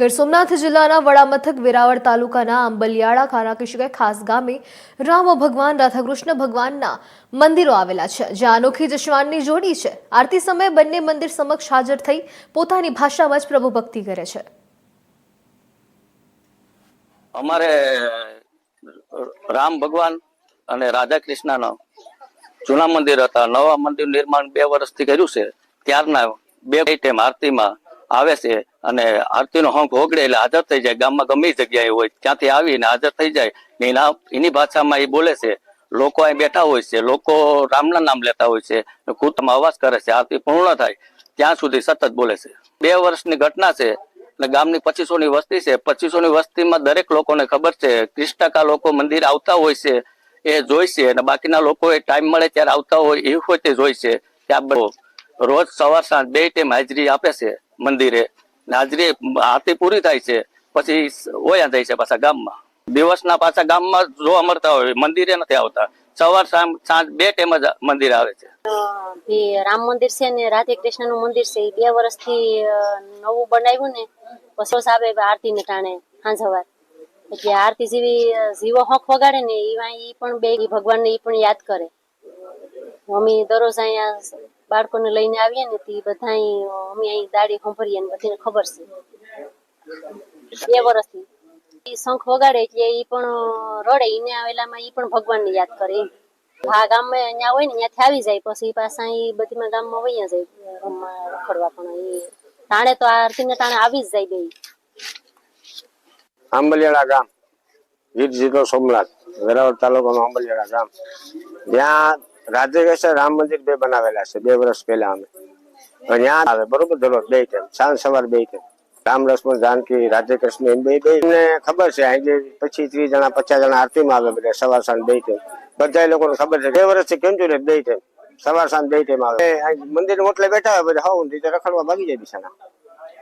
ગીર સોમનાથ જિલ્લાના વડામથક વેરાવળ તાલુકાના આંબલિયાળા ખાના ખાસ ગામે રામ ભગવાન રાધાકૃષ્ણ ભગવાનના મંદિરો આવેલા છે, જ્યાં અનોખી જશવાનની જોડી છે. આરતી સમયે બંને મંદિર સમક્ષ હાજર થઈ પોતાની ભાષામાં જ પ્રભુ ભક્તિ કરે છે. અમારે રામ ભગવાન અને રાધા કૃષ્ણના જૂના મંદિર હતા. નવા મંદિર નિર્માણ બે વર્ષથી કર્યું છે. ત્યારના બે ટાઈમ આરતીમાં આવે છે. અને આરતીનો હોંક ઓગળે એટલે હાજર થઈ જાય. ગામમાં ગમે જગ્યાએ હોય, ત્યાંથી આવીને હાજર થઈ જાય. ને એના એની ભાષામાં એ બોલે છે, લોકો અહીં બેઠા હોય છે, લોકો રામના નામ લેતા હોય છે કૂતમાં અવાજ કરે છે, આરતી પૂર્ણ થાય. ત્યાં સુધી સતત બોલે છે. બે વર્ષની ઘટના છે, એટલે ગામની પચીસો ની વસ્તી છે. પચીસો ની વસ્તીમાં દરેક લોકોને ખબર છે, ત્રીસ ટકા લોકો મંદિર આવતા હોય છે, એ જોઈ છે, અને બાકીના લોકો એ ટાઈમ મળે ત્યારે આવતા હોય, એ હોય તે જોઈ છે. ત્યાં રોજ સવાર સાંજ બે ટાઈમ હાજરી આપે છે મંદિરે. હાજરી આરતી પૂરી થાય છે. પછી ઓયા જાય છે પાછા ગામમાં. દિવસના પાછા ગામમાં જોવા મળતા હોય, મંદિરે નથી આવતા. સવાર સાંજ બે ટાઈમ જ મંદિર આવે છે. એ રામ મંદિર છે ને રાધે કૃષ્ણનું મંદિર છે, એ બે વર્ષથી નવું બનાવ્યું ને, પછી આવે આરતી ને ટાણે, સાંજ સવાર. એટલે આરતી જેવી જીવો હોક વગાડે ને ઈ પણ બે ભગવાન ને એ પણ યાદ કરે. અમે દરરોજ અહીંયા બાળકોને લઈને આવીએ ને તે બધા અમે અહીં દાડી સંભરીએ ને બધીને ખબર છે. બે વર્ષથી શંખ વગાડે એટલે એ પણ રડે એને આવેલામાં એ પણ ભગવાનને યાદ કરે. હા ગામમાં અહીંયા હોય ને, ત્યાંથી આવી જાય, પછી પાછા એ બધીમાં ગામમાં વહી જાય રમવા રખડવા પણ. એ તાણે તો આરતીને તાણે આવી જ જાય બે આંબલિયાળા ગામ. ગીર જિલ્લો સોમનાથ વેરાવળ તાલુકાનો આંબલિયાળા ગામ. ત્યાં રાધે રામ મંદિર બે બનાવેલા છે, બે વર્ષ પહેલા અમે. ત્યાં આવે, બરોબર? દરરોજ બે ટાઈમ, સાંજ સવાર બે ટાઈમ. રામ લક્ષ્મણ, જાનકી રાધે એમ બે બે. ને ખબર છે, અહીં પછી ત્રીસ જણા, પચાસ જણા આરતીમાં આવે બધા, સવાર સાંજ બે ટાઈમ. બધા લોકોને ખબર છે, બે વર્ષથી કેમ છું બે ટાઈમ. સવાર સાંજ બે ટાઈમ આવે. મંદિર ઓટલે બેઠા હોય, બધા હું રખડવા ભાગી જાય બિચારા.